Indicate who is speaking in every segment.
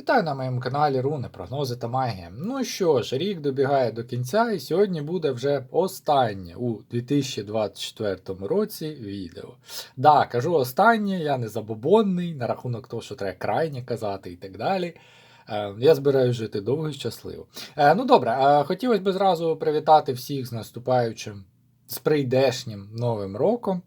Speaker 1: Вітаю на моєму каналі Руни, прогнози та магія. Ну що ж, рік добігає до кінця, і сьогодні буде вже останнє у 2024 році відео. Да, кажу останнє, я не забобонний на рахунок того, що треба крайнє казати і так далі. Е, Я збираюсь жити довго і щасливо. Е, Ну добре, е, хотілося б зразу привітати всіх з наступаючим, з прийдешнім новим роком.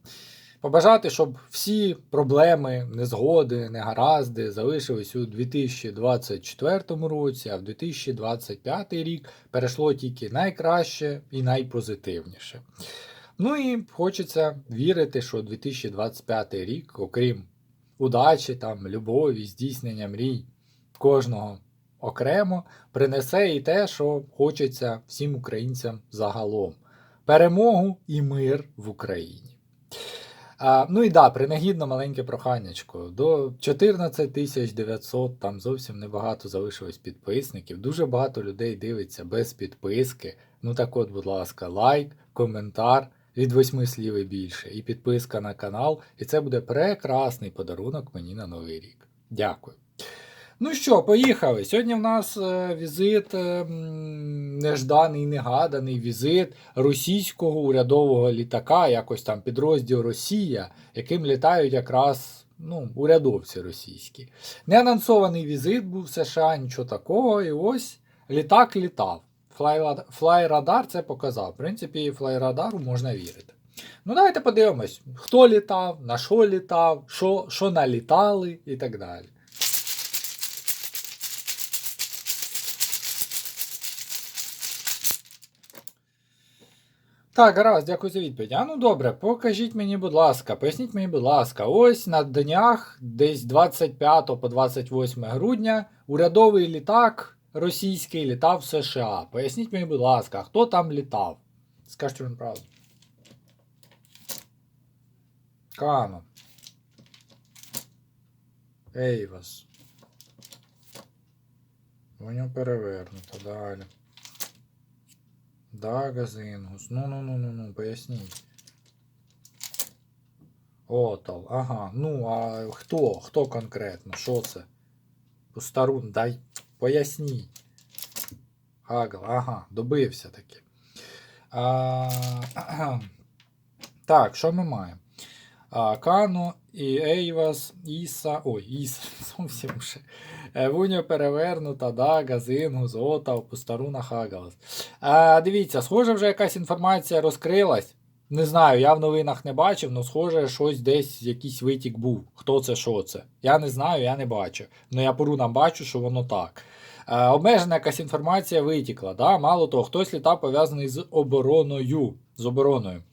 Speaker 1: Побажати, щоб всі проблеми, незгоди, негаразди залишились у 2024 році, а в 2025 рік перейшло тільки найкраще і найпозитивніше. Ну і хочеться вірити, що 2025 рік, окрім удачі, там, любові, здійснення мрій кожного окремо, принесе і те, що хочеться всім українцям загалом: перемогу і мир в Україні. А, ну і да, принагідно маленьке проханнячко. До 14 900, там зовсім небагато залишилось підписників. Дуже багато людей дивиться без підписки. Ну так от, будь ласка, лайк, коментар від восьми слів і більше, і підписка на канал. І це буде прекрасний подарунок мені на новий рік. Дякую. Ну що, поїхали. Сьогодні в нас е, візит, е, нежданий, негаданий візит російського урядового літака, якось там підрозділ Росія, яким літають якраз ну, урядовці російські. Неанонсований візит був в США, нічого такого, і ось літак літав. Флайрадар це показав. В принципі, флайрадару можна вірити. Ну, давайте подивимось, хто літав, на що літав, що, що налітали і так далі. Так, гаразд, дякую за відповідь. А ну добре, покажіть мені, будь ласка, поясніть мені, будь ласка, ось на днях, десь 25 по 28 грудня, урядовий літак російський літав в США. Поясніть мені, будь ласка, хто там літав? Скажіть вам правду. Кано. Ейвас. Воно перевернуто далі. Да, газингус. Ну, ну, ну, ну, ну, поясніть. Отал, ага. Ну, а хто? Хто конкретно? Що це? Пустарун, дай поясніть. Гагл, ага, добився таки. А, так, що ми маємо? А, Кано і Ейвас, Іса. Ой, Іса, зовсім вже. Е, Вуня перевернута, да, Газингус, Отав, Пустаруна, Хагалас. А, дивіться, схоже, вже якась інформація розкрилась. Не знаю, я в новинах не бачив, але схоже, щось десь якийсь витік був. Хто це, що це. Я не знаю, я не бачу. Ну я по рунам бачу, що воно так. Е, обмежена якась інформація витікла. Да? Мало того, хтось літав пов'язаний з обороною. З обороною.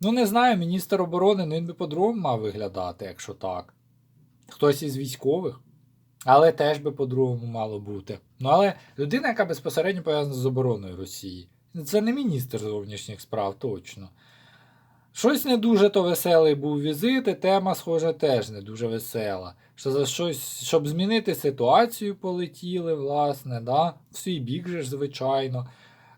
Speaker 1: Ну, не знаю, міністр оборони, ну він би по-другому мав виглядати, якщо так. Хтось із військових. Але теж би по-другому мало бути. Ну, але людина, яка безпосередньо пов'язана з обороною Росії. Це не міністр зовнішніх справ, точно. Щось не дуже то веселий був візит, і тема, схоже, теж не дуже весела. Що за щось, щоб змінити ситуацію, полетіли, власне, да? в свій бік же ж, звичайно.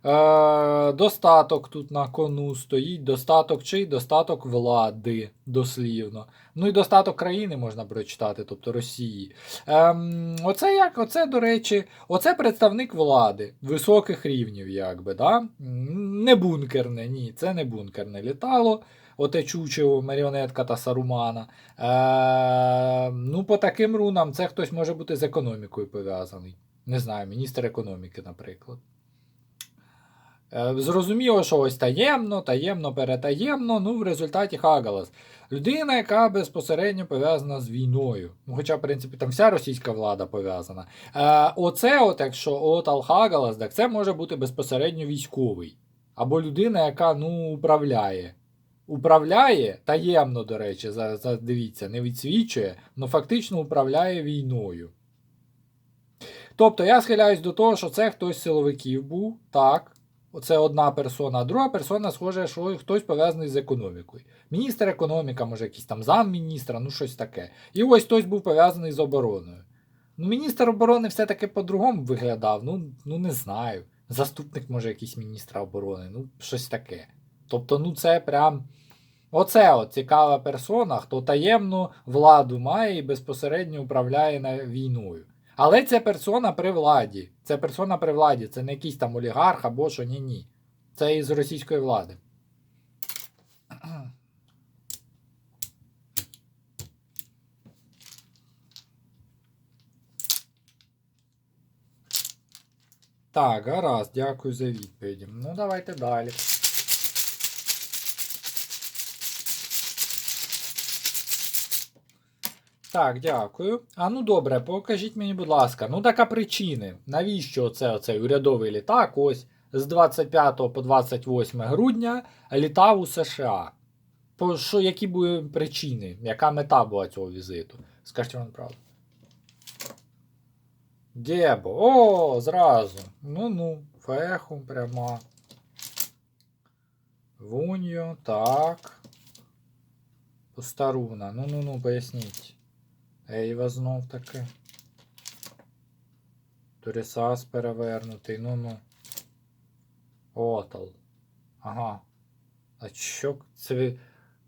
Speaker 1: Е, достаток тут на кону стоїть. Достаток чий? Достаток влади, дослівно. Ну і достаток країни можна прочитати, тобто Росії. Ем, оце як, оце, до речі, оце представник влади високих рівнів, якби, да? Не бункерне, ні, це не бункерне літало. Оте Чучево, маріонетка та Сарумана. Е, ну, по таким рунам це хтось може бути з економікою пов'язаний. Не знаю, міністр економіки, наприклад. Е, Зрозуміло, що ось таємно, таємно, перетаємно, ну в результаті Хагалас. Людина, яка безпосередньо пов'язана з війною. Ну, Хоча, в принципі, там вся російська влада пов'язана. Е, оце, от, якщо Отал Хагалас, так це може бути безпосередньо військовий. Або людина, яка ну, управляє. Управляє таємно, до речі, за, за, дивіться, не відсвічує, але фактично управляє війною. Тобто я схиляюсь до того, що це хтось з силовиків був, так. Оце одна персона, а друга персона, схоже, що хтось пов'язаний з економікою. Міністр економіка, може, якийсь там замміністра, ну щось таке. І ось хтось був пов'язаний з обороною. Ну, міністр оборони все-таки по-другому виглядав, ну, ну не знаю. Заступник, може, якийсь міністра оборони, ну, щось таке. Тобто, ну це прям. Оце от цікава персона, хто таємну владу має і безпосередньо управляє війною. Але це персона при владі. Це персона при владі, це не якийсь там олігарх або що ні ні. Це із російської влади. Так, гаразд, дякую за відповіді. Ну, давайте далі. Так, дякую. А ну добре, покажіть мені, будь ласка, ну така причини. Навіщо оце, оцей урядовий літак ось з 25 по 28 грудня літав у США? По, що, які були причини? Яка мета була цього візиту? Скажіть вам правду. Дєбо. О, зразу. Ну-ну, феху пряма. Вуньо, так. Постаруна. Ну-ну-ну, поясніть. Ейва знов таки. Турісас перевернутий, ну-ну. Отал. Ага. А що це.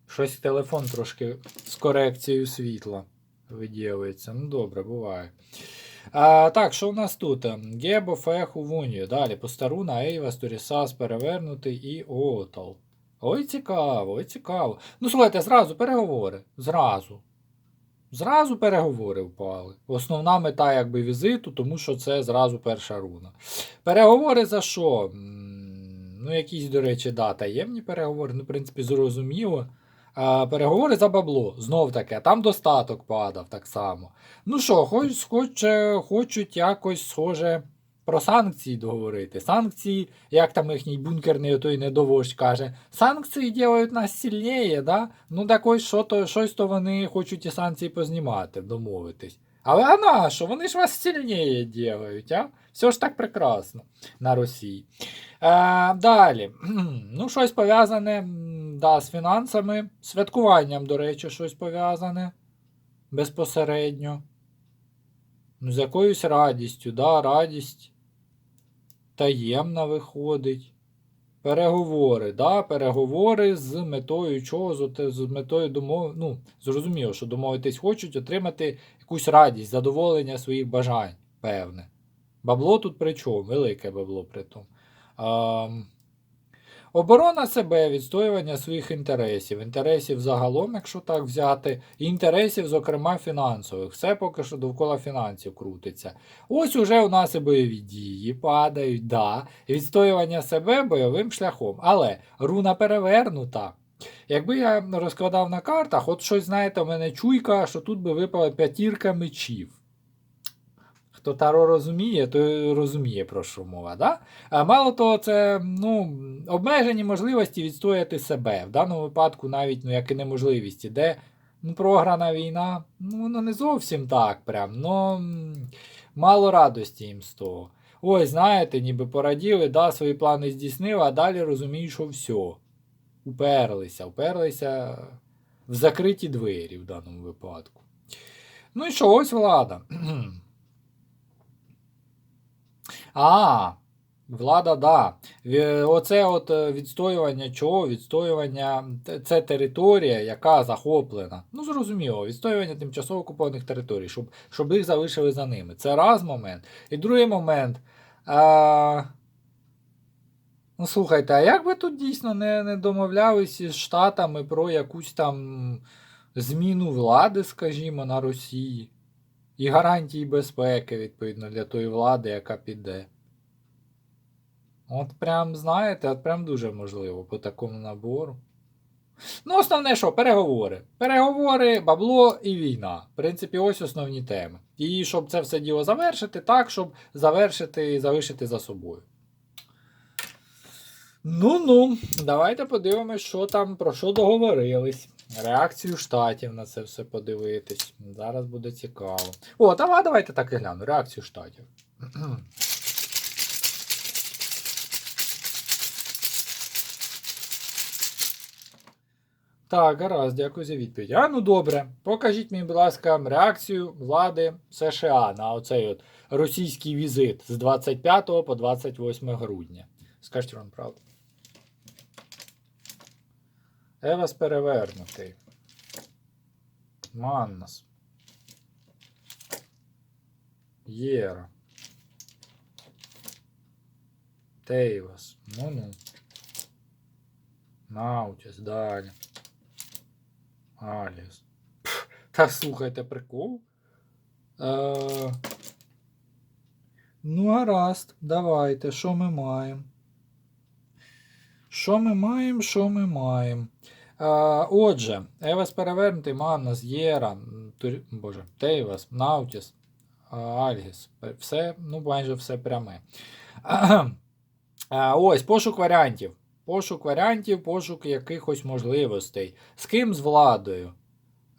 Speaker 1: Щось телефон трошки з корекцією світла виділується. Ну добре, буває. А, так, що у нас тут? Гебо, Феху, Вунію. Далі Постаруна, Ейва, Сторісас, перевернутий і Отал. Ой, цікаво, ой, цікаво. Ну, слухайте, зразу переговори. Зразу. Зразу переговори впали. Основна мета якби візиту, тому що це зразу перша руна. Переговори за що? Ну, якісь, до речі, да, таємні переговори, ну, в принципі, зрозуміло. А, переговори за бабло, знов таке, там достаток падав так само. Ну що, хоч, хоч, хочуть якось схоже про санкції договорити. Санкції, як там їхній бункерний той недовождь каже, санкції роблять нас сильніше, да? Ну так ось що то, щось то вони хочуть ті санкції познімати, домовитись. Але а на що? Вони ж вас сильніше роблять, а? Все ж так прекрасно на Росії. Е, далі. Ну, щось пов'язане да, з фінансами, святкуванням, до речі, щось пов'язане безпосередньо. Ну, з якоюсь радістю, да, радість таємна виходить. Переговори, да, переговори з метою чого? З, метою домов... ну, зрозуміло, що домовитись хочуть отримати якусь радість, задоволення своїх бажань, певне. Бабло тут при чому? Велике бабло при тому. Оборона себе, відстоювання своїх інтересів, інтересів загалом, якщо так взяти, інтересів, зокрема, фінансових. Все поки що довкола фінансів крутиться. Ось уже у нас і бойові дії падають, да, відстоювання себе бойовим шляхом. Але руна перевернута. Якби я розкладав на картах, от щось, знаєте, у мене чуйка, що тут би випала п'ятірка мечів. Хто Таро розуміє, той розуміє, про що мова. Да? А мало того, це ну, обмежені можливості відстояти себе. В даному випадку навіть ну, як і неможливість іде. Ну, програна війна, ну воно не зовсім так прям, м, мало радості їм з того. Ой, знаєте, ніби пораділи, да, свої плани здійснили, а далі розуміють, що все. Уперлися, уперлися в закриті двері в даному випадку. Ну і що, ось влада. А, влада, да. Оце от е, відстоювання чого? Відстоювання це територія, яка захоплена. Ну, зрозуміло, відстоювання тимчасово окупованих територій, щоб, щоб їх залишили за ними. Це раз момент. І другий момент. А... Ну, слухайте, а як ви тут дійсно не, не домовлялися з Штатами про якусь там зміну влади, скажімо, на Росії? І гарантії безпеки, відповідно, для тої влади, яка піде. От прям, знаєте, от прям дуже можливо по такому набору. Ну, основне, що, переговори. Переговори, бабло і війна. В принципі, ось основні теми. І щоб це все діло завершити, так, щоб завершити і залишити за собою. Ну-ну, давайте подивимось, що там, про що договорились. Реакцію штатів на це все подивитись. Зараз буде цікаво. О, давай, давайте так і гляну. Реакцію штатів. Так, гаразд, дякую за відповідь. А ну добре. Покажіть мені, будь ласка, реакцію влади США на оцей от російський візит з 25 по 28 грудня. Скажіть вам правду. Евас перевернутий. Маннас. Єра. Тейвас. Ну-ну. Наутіс, далі. Аліс. Та слухайте, прикол. Е, ну, гаразд, давайте, що ми маємо? Що ми маємо, що ми маємо? Отже, Евас перевернутий, Маннас, Єра, Тур... Боже, Тейвас, Наутіс, Альгіс. Все, ну, майже все пряме. Ось, пошук варіантів. Пошук варіантів, пошук якихось можливостей. З ким з владою?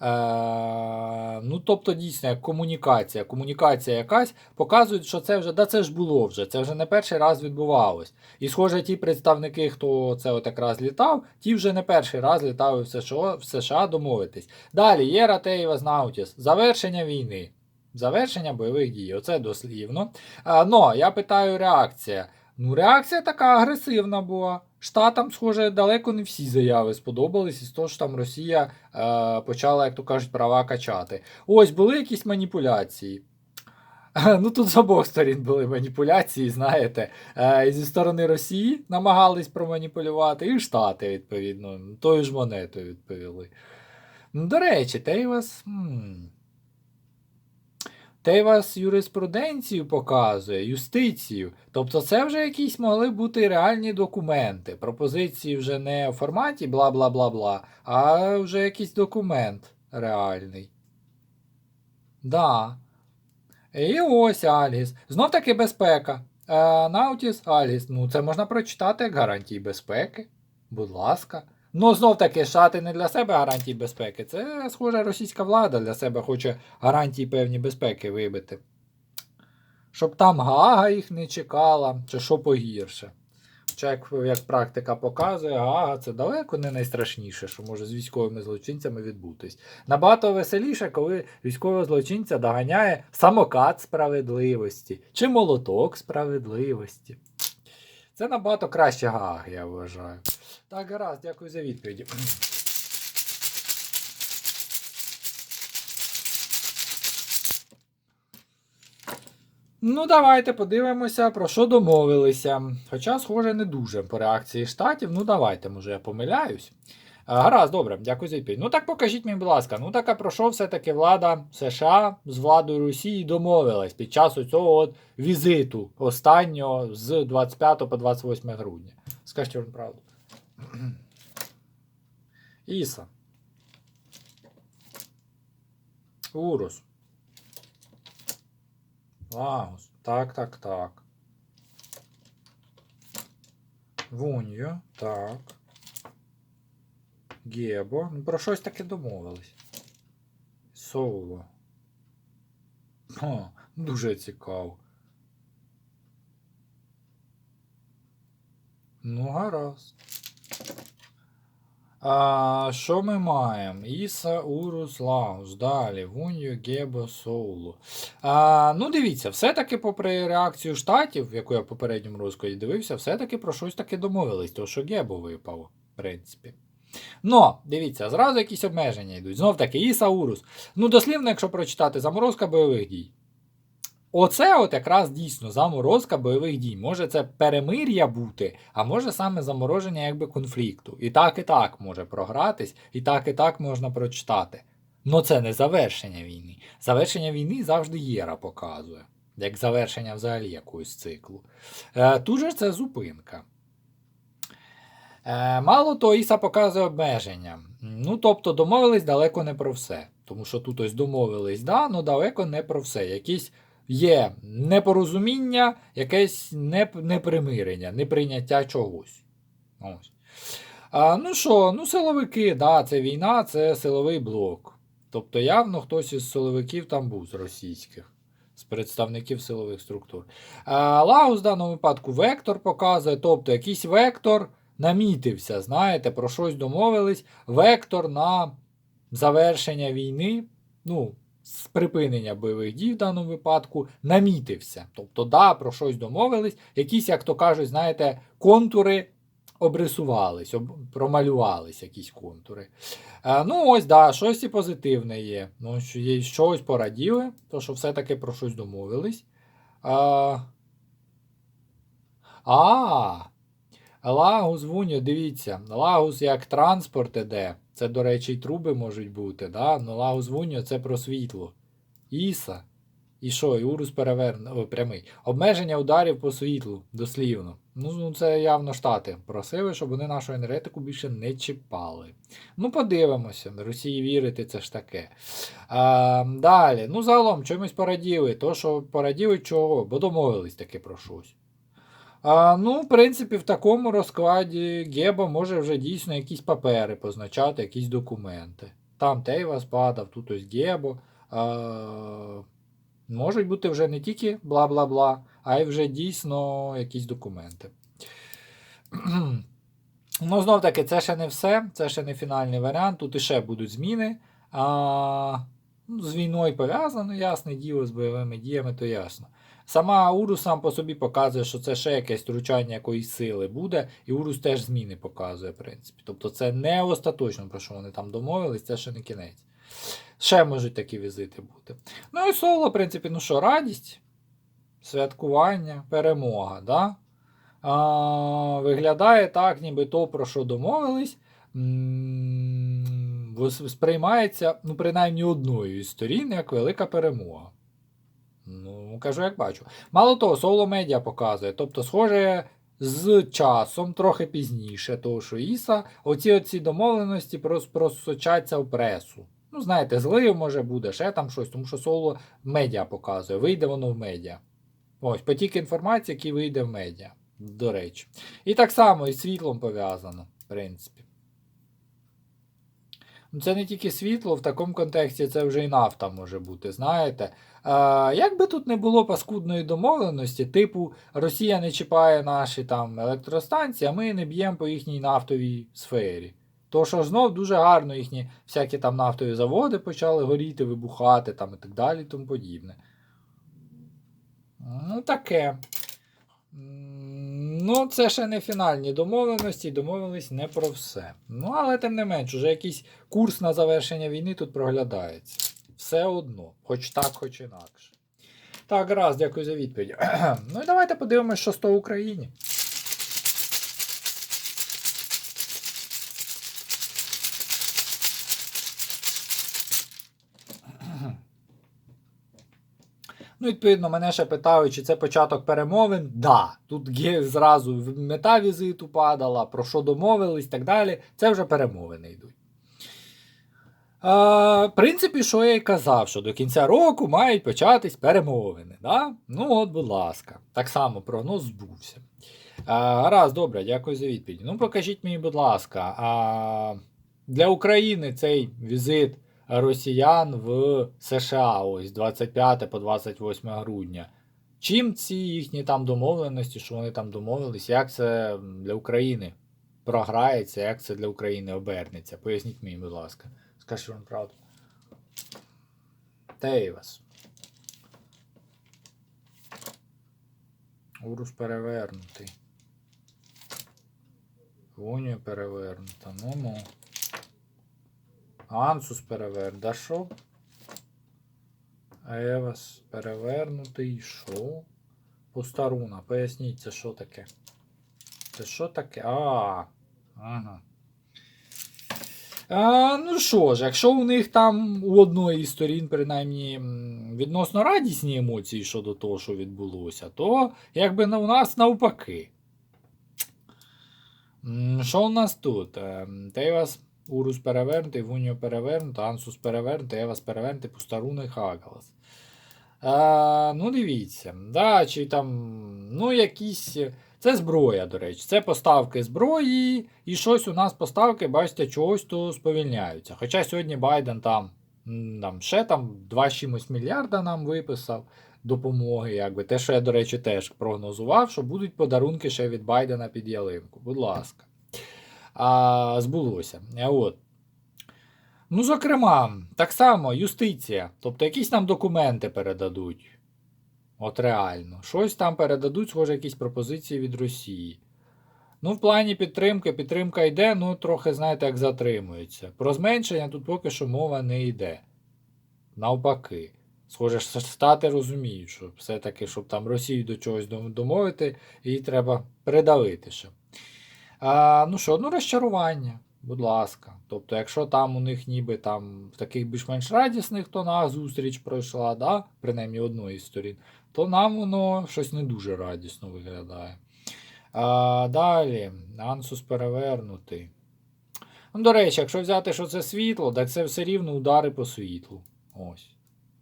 Speaker 1: Е, ну, тобто, дійсно, як комунікація. Комунікація якась показують, що це вже, да це ж було вже, це вже не перший раз відбувалось. І, схоже, ті представники, хто це от якраз літав, ті вже не перший раз літали в США, в США домовитись. Далі, Єра Теєва Наутіс. Завершення війни. Завершення бойових дій. Оце дослівно. А, но я питаю реакція. Ну, реакція така агресивна була. Штатам, схоже, далеко не всі заяви сподобались, із того, що там Росія е, почала, як то кажуть, права качати. Ось були якісь маніпуляції. Ну тут з обох сторін були маніпуляції, знаєте. Е, зі сторони Росії намагались проманіпулювати, і Штати, відповідно, тою ж монетою відповіли. Ну, До речі, Тейвас. м, Тейвас юриспруденцію показує, юстицію. Тобто це вже якісь могли бути реальні документи. Пропозиції вже не в форматі бла бла бла бла, а вже якийсь документ реальний. Да. І ось Альгіс. Знов таки безпека. Е, Наутіс Альгіс. Ну, це можна прочитати як гарантії безпеки. Будь ласка. Ну, знов таки, Штати не для себе гарантії безпеки. Це, схоже, російська влада для себе хоче гарантії певні безпеки вибити. Щоб там Гага їх не чекала, чи що погірше. Хоча, як, як практика показує, Гага це далеко не найстрашніше, що може з військовими злочинцями відбутись. Набагато веселіше, коли військового злочинця доганяє самокат справедливості чи молоток справедливості. Це набагато краще Гаг, я вважаю. Так, гаразд, дякую за відповіді. Ну, давайте подивимося, про що домовилися. Хоча, схоже, не дуже по реакції штатів. Ну, давайте, може, я помиляюсь. А, Гаразд, добре, дякую за відповідь. Ну так покажіть мені, будь ласка, ну так а про що все-таки влада США з владою Росії домовилась під час цього візиту останнього з 25 по 28 грудня. Скажіть вам правду. Іса. Урус. Лагус. Так, так, так. Вуньо. Так. Гебо. Ну, про щось таки домовились. Соло. О, дуже цікаво. Ну, гаразд. А, що ми маємо? Іса, Урус, Лаус. Далі. Вуньо, Гебо, Соулу. Ну, дивіться, все-таки, попри реакцію штатів, яку я в попередньому розкладі дивився, все-таки про щось таки домовились, то що Гебо випав, в принципі. Но, дивіться, зразу якісь обмеження йдуть. Знов таки, Іса, Урус. Ну, дослівно, якщо прочитати, заморозка бойових дій. Оце от якраз дійсно заморозка бойових дій. Може це перемир'я бути, а може саме замороження якби конфлікту. І так, і так може програтись, і так, і так можна прочитати. Но це не завершення війни. Завершення війни завжди Єра показує, як завершення взагалі якогось циклу. Е, тут же це зупинка. Е, мало того, Іса показує обмеження. Ну, тобто домовились далеко не про все. Тому що тут ось домовились, да, але далеко не про все. Якісь є непорозуміння, якесь неп- непримирення, неприйняття чогось. Ось. А, ну що, ну силовики, да, це війна, це силовий блок. Тобто явно хтось із силовиків там був з російських, з представників силових структур. Лаус в даному випадку вектор показує, тобто якийсь вектор намітився, знаєте, про щось домовились. Вектор на завершення війни, ну, з припинення бойових дій в даному випадку намітився. Тобто, да, про щось домовились, якісь, як то кажуть, знаєте, контури обрисувались, об, промалювались якісь контури. Е, ну, ось, да, щось і позитивне є. Ну, є щось пораділи, то що все-таки про щось домовились. А, а Лагус Вуньо, дивіться, Лагус як транспорт іде. Це, до речі, і труби можуть бути. Да? Ну, Лагус Вуньо це про світло. Іса. І що, і урус переверне, прямий. Обмеження ударів по світлу, дослівно. Ну, ну, це явно штати просили, щоб вони нашу енергетику більше не чіпали. Ну, подивимося, Росії вірити, це ж таке. А, далі, ну, загалом, чомусь пораділи. То, що пораділи чого? Бо домовились таки про щось. А, ну, в принципі, в такому розкладі Геба може вже дійсно якісь папери позначати, якісь документи. Там Тейвас падав, тут ось Гебо. А, можуть бути вже не тільки бла-бла-бла, а й вже дійсно якісь документи. ну, знов таки, це ще не все, це ще не фінальний варіант. Тут іще будуть зміни. А, ну, з війною пов'язано, ясне діло, з бойовими діями, то ясно. Сама Урус сам по собі показує, що це ще якесь втручання якоїсь сили буде, і Урус теж зміни показує, в принципі. Тобто це не остаточно, про що вони там домовились, це ще не кінець. Ще можуть такі візити бути. Ну і соло, в принципі, ну що, радість, святкування, перемога. Да? А, Виглядає так, ніби то, про що домовились. Сприймається, ну, принаймні одною із сторін, як велика перемога. Ну, кажу, як бачу. Мало того, соло медіа показує. Тобто, схоже, з часом, трохи пізніше, того, що Іса, оці оці домовленості просочаться в пресу. Ну, знаєте, злив може буде, ще там щось, тому що соло медіа показує, вийде воно в медіа. Ось, потік інформації, який вийде в медіа, до речі. І так само і світлом пов'язано, в принципі. Ну, Це не тільки світло, в такому контексті це вже і нафта може бути, знаєте. А, як би тут не було паскудної домовленості, типу Росія не чіпає наші там електростанції, а ми не б'ємо по їхній нафтовій сфері. То що знов дуже гарно їхні всякі там нафтові заводи почали горіти, вибухати там і так далі і тому подібне. Ну, таке. Ну, це ще не фінальні домовленості, домовились не про все. Ну, але тим не менш, уже якийсь курс на завершення війни тут проглядається. Все одно, хоч так, хоч інакше. Так, раз, дякую за відповідь. ну і давайте подивимося, що з того в Україні. Ну, відповідно, мене ще питають, чи це початок перемовин. Да, тут є зразу мета візиту падала, про що домовились і так далі. Це вже перемовини йдуть. В принципі, що я й казав, що до кінця року мають початись перемовини. Да? Ну, от, будь ласка, так само прогноз збувся. Гаразд, добре, дякую за відповідь. Ну, покажіть мені, будь ласка, а для України цей візит росіян в США ось 25 по 28 грудня. Чим ці їхні там домовленості, що вони там домовились, як це для України програється, як це для України обернеться? Поясніть мені, будь ласка. Скажіть вам правду. Тейвас. Урус перевернутий. Унію перевернута. Ну-ну. Ансус перевернутий. Да що? Евас перевернутий. Що? Постаруна. Поясніть, це що таке? Це що таке? А. Ага. А, ну що ж, якщо у них там у одної із сторін, принаймні, відносно радісні емоції щодо того, що відбулося, то якби у нас навпаки. Що у нас тут? Ем, Тейвас Урус перевернутий, Вуньо перевернутий, Ансус перевернутий, Евас перевернутий, Пустаруна і Хагалас. А, ну, дивіться. Да, чи там, ну, якісь. Це зброя, до речі. Це поставки зброї, і щось у нас поставки, бачите, чогось то сповільняються. Хоча сьогодні Байден там, там ще там 2 чимось мільярда нам виписав допомоги. Якби. Те, що я, до речі, теж прогнозував, що будуть подарунки ще від Байдена під ялинку. Будь ласка. А, збулося. От. Ну, зокрема, так само юстиція. Тобто якісь нам документи передадуть. От реально. Щось там передадуть, схоже, якісь пропозиції від Росії. Ну, в плані підтримки, підтримка йде, ну трохи, знаєте, як затримується. Про зменшення тут поки що мова не йде. Навпаки. Схоже, що Штати розуміють, що все-таки, щоб там Росію до чогось домовити, її треба придавити ще. А, ну що, ну розчарування, будь ласка. Тобто, якщо там у них ніби там в таких більш-менш радісних тонах зустріч пройшла, да? принаймні одної з сторін, то нам воно щось не дуже радісно виглядає. А, далі, Ансус перевернутий. Ну, до речі, якщо взяти, що це світло, так це все рівно удари по світлу. Ось.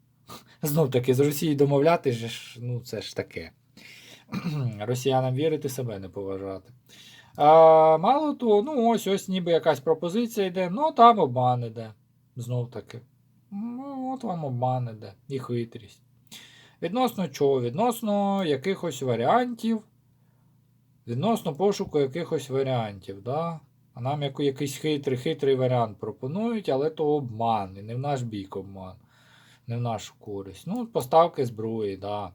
Speaker 1: Знов таки, з Росією домовляти, ну це ж таке. Росіянам вірити себе не поважати. А, мало того, ну ось ось ніби якась пропозиція йде, ну там обман іде. Знов таки. Ну, от вам обман іде. І хитрість. Відносно чого? Відносно якихось варіантів. Відносно пошуку якихось варіантів. Да? А нам якийсь хитрий, хитрий варіант пропонують, але то обман. І не в наш бік обман. Не в нашу користь. Ну, поставки зброї, да.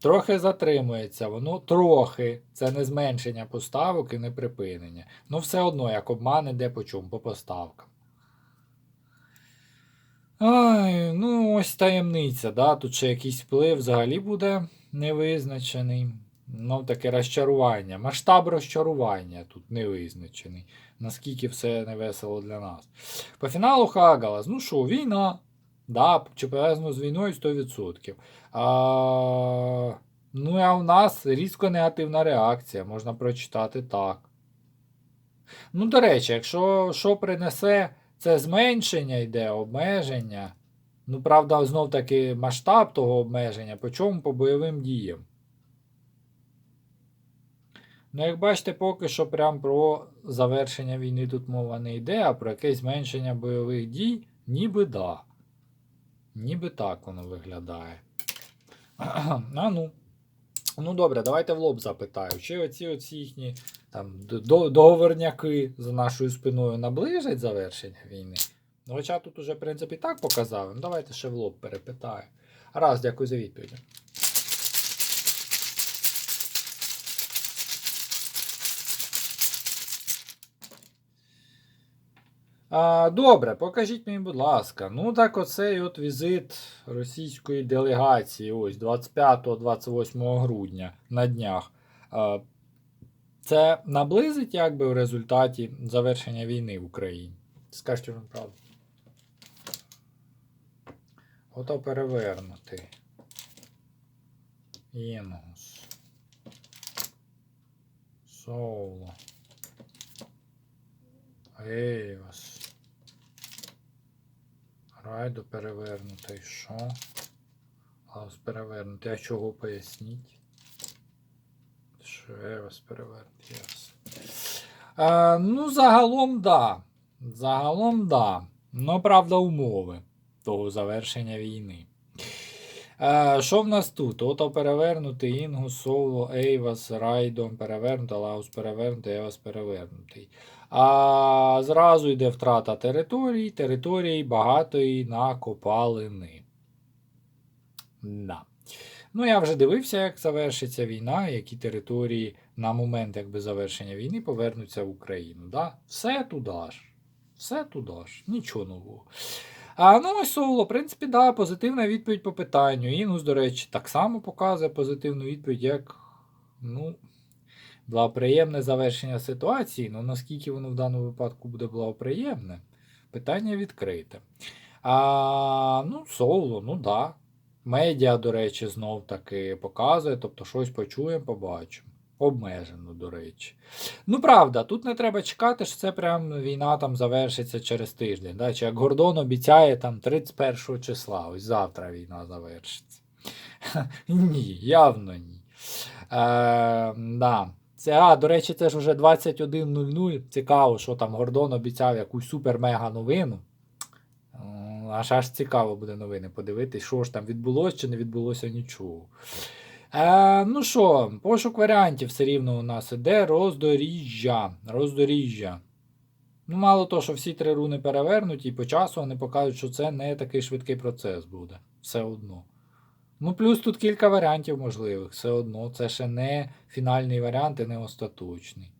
Speaker 1: Трохи затримується, воно трохи. Це не зменшення поставок і не припинення. Ну, все одно, як обман іде по по поставкам. Ай, ну ось таємниця, да? Тут ще якийсь вплив взагалі буде невизначений. Ну, таке розчарування. Масштаб розчарування тут невизначений. Наскільки все невесело для нас. По фіналу Хагалас. Ну що, війна. Да, чи пов'язано з війною 100%. А, ну, а у нас різко негативна реакція, можна прочитати так. Ну, до речі, якщо що принесе, це зменшення йде, обмеження. Ну, правда, знов таки масштаб того обмеження, по чому по бойовим діям. Ну, як бачите, поки що прям про завершення війни тут мова не йде, а про якесь зменшення бойових дій, ніби да. Ніби так воно виглядає. А ну. Ну добре, давайте в лоб запитаю. Чи оці оці їхні там до- договорняки за нашою спиною наближать завершення війни? Ну, хоча тут уже, в принципі, так показав. Ну, давайте ще в лоб перепитаю. Раз, дякую за відповідь. А, добре, покажіть мені, будь ласка. Ну так оцей от візит російської делегації ось 25-28 грудня на днях. А, це наблизить якби в результаті завершення війни в Україні? Скажіть вам правду. Ото перевернути. Інгус. Соло. Ейвас. Райдо перевернутий. Що? Аус перевернутий. А чого поясніть? Що Ейвас перевернутий. Yes. А, ну, загалом, да. Загалом, да. Ну, правда, умови того завершення війни. Е, що в нас тут? Ото перевернутий, Інгус, Соло, Ейвас, Райдом перевернутий, Лаус перевернутий, Ейвас перевернутий. А зразу йде втрата територій, територій багатої на. Ну, я вже дивився, як завершиться війна, які території на момент якби, завершення війни повернуться в Україну. Да? Все туди ж. Все туди ж. Нічого нового. А, ну, ось Соло, в принципі, да, позитивна відповідь по питанню. Інгус, до речі, так само показує позитивну відповідь, як ну, благоприємне завершення ситуації. Ну, наскільки воно в даному випадку буде благоприємне, питання відкрите. А, ну, Соло, ну да. Медіа, до речі, знов таки показує, тобто щось почуємо, побачимо. Обмежено, до речі. Ну, правда, тут не треба чекати, що це прям війна там завершиться через тиждень. Да? Чи як Гордон обіцяє там 31 числа, ось завтра війна завершиться. Ні, явно ні. Е. Це, а, до речі, це ж вже 21.00. Цікаво, що там Гордон обіцяв якусь супер-мега новину. Аж аж цікаво буде новини подивитись, що ж там відбулося чи не відбулося нічого. Е, ну що, пошук варіантів все рівно у нас іде роздоріжжя. Роздоріжжя. Ну, мало того, що всі три руни перевернуті, і по часу вони покажуть, що це не такий швидкий процес буде. Все одно. Ну, плюс тут кілька варіантів можливих. Все одно, це ще не фінальний варіант і не остаточний.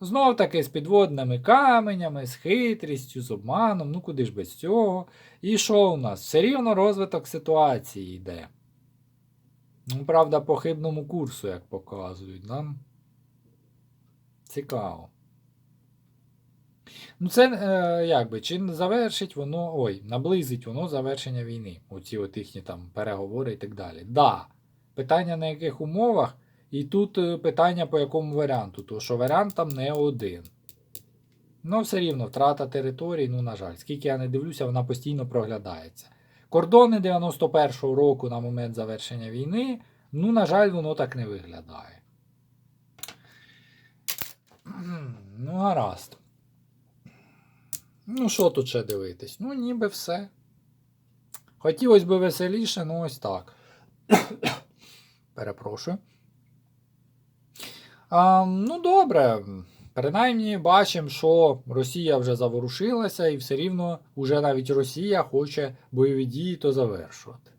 Speaker 1: Знов таки з підводними каменями, з хитрістю, з обманом, ну куди ж без цього. І що у нас? Все рівно розвиток ситуації йде. Ну, правда, по хибному курсу, як показують, нам. Цікаво. Ну, це е, як би, чи завершить воно, ой, наблизить воно завершення війни. Оці от їхні там переговори і так далі. Да. Питання на яких умовах, і тут е, питання по якому варіанту, тому що варіант там не один. Ну, все рівно, втрата територій, ну, на жаль, скільки я не дивлюся, вона постійно проглядається. Кордони 91-го року на момент завершення війни, ну, на жаль, воно так не виглядає. Ну, гаразд. Ну, що тут ще дивитись? Ну, ніби все. Хотілося б веселіше, ну ось так. Перепрошую. А, ну, добре. Принаймні бачимо, що Росія вже заворушилася, і все рівно уже навіть Росія хоче бойові дії то завершувати.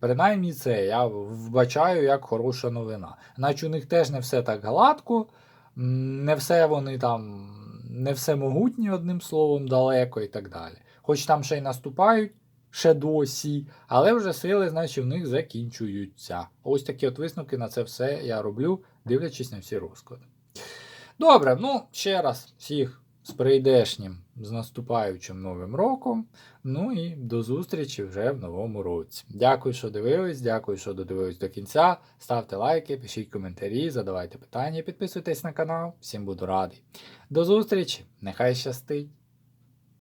Speaker 1: Принаймні це я вбачаю як хороша новина. Наче у них теж не все так гладко, не все вони там, не все могутні, одним словом, далеко і так далі. Хоч там ще й наступають, ще досі, але вже сили, значить, в них закінчуються. Ось такі от висновки на це все я роблю, дивлячись на всі розклади. Добре, ну ще раз всіх з прийдешнім, з наступаючим новим роком. Ну і до зустрічі вже в новому році. Дякую, що дивились, дякую, що додивились до кінця. Ставте лайки, пишіть коментарі, задавайте питання, підписуйтесь на канал. Всім буду радий. До зустрічі! Нехай щастить!